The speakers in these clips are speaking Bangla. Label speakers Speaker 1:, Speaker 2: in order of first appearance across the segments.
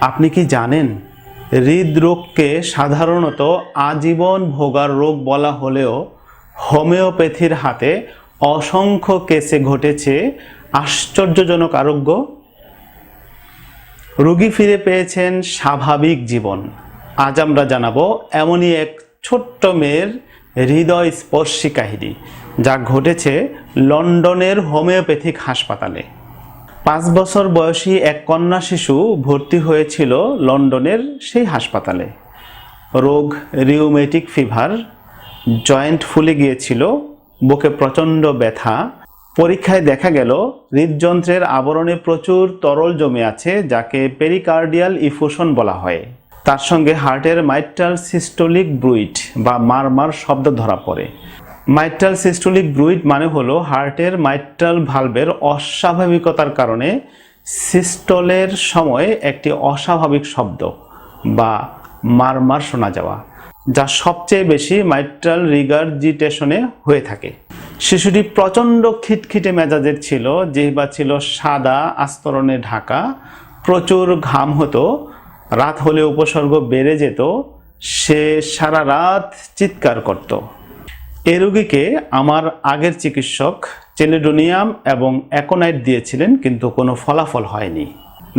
Speaker 1: আপনি কি জানেন? হৃদরোগকে সাধারণত আজীবন ভোগার রোগ বলা হলেও হোমিওপ্যাথির হাতে অসংখ্য কেসে ঘটেছে। আশ্চর্যজনক আরোগ্য। রোগী ফিরে পেয়েছেন স্বাভাবিক জীবন। আজ আমরা জানাব এমনই এক ছোট্ট মেয়ের হৃদয় স্পর্শী কাহিনী, যা ঘটেছে লন্ডনের হোমিওপ্যাথিক হাসপাতালে। পাঁচ বছর বয়সী এক কন্যা শিশু ভর্তি হয়েছিল লন্ডনের সেই হাসপাতালে। রোগ রিউমেটিক ফিভার জয়েন্ট ফুলে গিয়েছিল, বুকে প্রচণ্ড ব্যথা। পরীক্ষায় দেখা গেল, হৃদযন্ত্রের আবরণে প্রচুর তরল জমে আছে, যাকে পেরিকার্ডিয়াল ইফুশন বলা হয়। তার সঙ্গে হার্টের মাইট্রাল সিস্টোলিক ব্রুইট বা মারমার শব্দ ধরা পড়ে। মাইট্রাল সিস্টোলিক ব্রুইট মানে হলো হার্টের মাইট্রাল ভালভের অস্বাভাবিকতার কারণে সিস্টলের সময় একটি অস্বাভাবিক শব্দ বা মারমার শোনা যাওয়া, যা সবচেয়ে বেশি মাইট্রাল রিগার্জিটেশনে হয়ে থাকে। শিশুটি প্রচণ্ড খিটখিটে মেজাজের ছিল জিহ্বা ছিল সাদা আস্তরণে ঢাকা, প্রচুর ঘাম হতো, রাত হলে উপসর্গ বেড়ে যেত, সে সারা রাত চিৎকার করত। এ রোগীকে আমার আগের চিকিৎসক চেলিডোনিয়াম এবং অ্যাকোনাইট দিয়েছিলেন, কিন্তু কোনো ফলাফল হয়নি।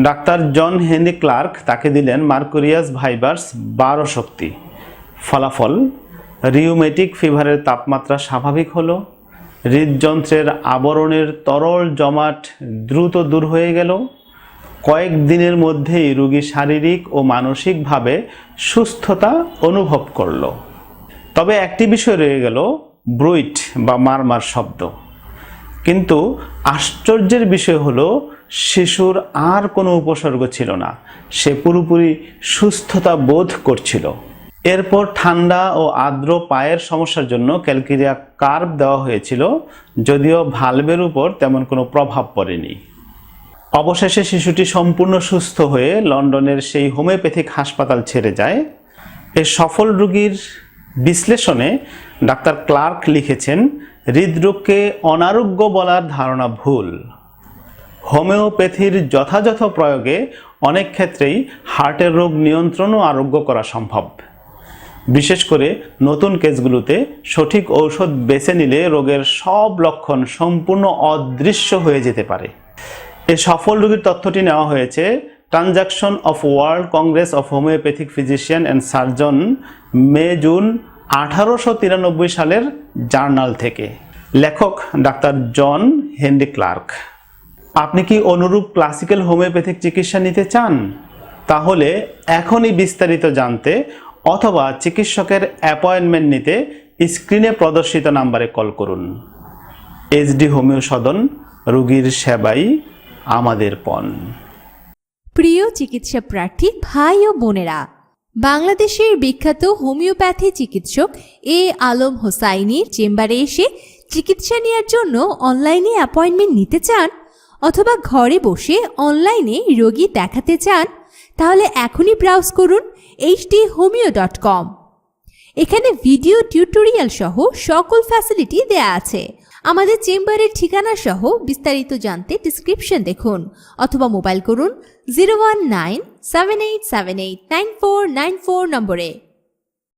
Speaker 1: ডাক্তার জন হেনরি ক্লার্ক তাকে দিলেন মার্কুরিয়াস ভাইবার্স বারো শক্তি। ফলাফল, রিউমেটিক ফিভারের তাপমাত্রা স্বাভাবিক হলো, হৃদযন্ত্রের আবরণের তরল জমাট দ্রুত দূর হয়ে গেল, কয়েক দিনের মধ্যেই রোগী শারীরিক ও মানসিকভাবে সুস্থতা অনুভব করল। তবে একটি বিষয় রয়ে গেল, ব্রুইট বা মারমার শব্দ। কিন্তু আশ্চর্যের বিষয় হলো, শিশুর আর কোনো উপসর্গ ছিল না। সে পুরোপুরি সুস্থতা বোধ করছিল। এরপর ঠান্ডা ও আর্দ্র পায়ের সমস্যার জন্য ক্যালকেরিয়া কার্ভ দেওয়া হয়েছিল, যদিও ভালভের উপর তেমন কোনো প্রভাব পড়েনি। অবশেষে শিশুটি সম্পূর্ণ সুস্থ হয়ে লন্ডনের সেই হোমিওপ্যাথিক হাসপাতাল ছেড়ে যায়। এই সফল রোগীর বিশ্লেষণে ডাক্তার ক্লার্ক লিখেছেন, হৃদরোগকে অনারোগ্য বলার ধারণা ভুল। হোমিওপ্যাথির যথাযথ প্রয়োগে অনেক ক্ষেত্রেই হার্টের রোগ নিয়ন্ত্রণ ও আরোগ্য করা সম্ভব। বিশেষ করে নতুন কেসগুলোতে সঠিক ঔষধ বেছে নিলে রোগের সব লক্ষণ সম্পূর্ণ অদৃশ্য হয়ে যেতে পারে। এ সফল রোগীর তথ্যটি নেওয়া হয়েছে transaction of world congress of homoeopathic physician and surgeon May June আঠারোশো তিরানব্বই সালের জার্নাল থেকে। লেখক ডাক্তার জন হেনরি ক্লার্ক, আপনি কি অনুরূপ ক্লাসিক্যাল হোমিওপ্যাথিক চিকিৎসা নিতে চান? তাহলে এখনই বিস্তারিত জানতে অথবা চিকিৎসকের অ্যাপয়েন্টমেন্ট নিতে স্ক্রিনে প্রদর্শিত নাম্বারে কল করুন। এইচডি হোমিও সদন, রোগীর সেবাই আমাদের পণ।
Speaker 2: প্রিয় চিকিৎসা প্রার্থী ভাই ও বোনেরা, বাংলাদেশের বিখ্যাত হোমিওপ্যাথি চিকিৎসক এ আলম হোসাইনির চেম্বারে এসে চিকিৎসা নেওয়ার জন্য অনলাইনে অ্যাপয়েন্টমেন্ট নিতে চান অথবা ঘরে বসে অনলাইনে রোগী দেখাতে চান, তাহলে এখনই ব্রাউজ করুন এইচডি হোমিও ডট কম। এখানে ভিডিও টিউটোরিয়াল সহ সকল ফ্যাসিলিটি দেয়া আছে। আমাদের চেম্বারের ঠিকানা সহ বিস্তারিত জানতে ডিসক্রিপশন দেখুন অথবা মোবাইল করুন zero one nine seven eight seven eight nine four nine four নম্বরে।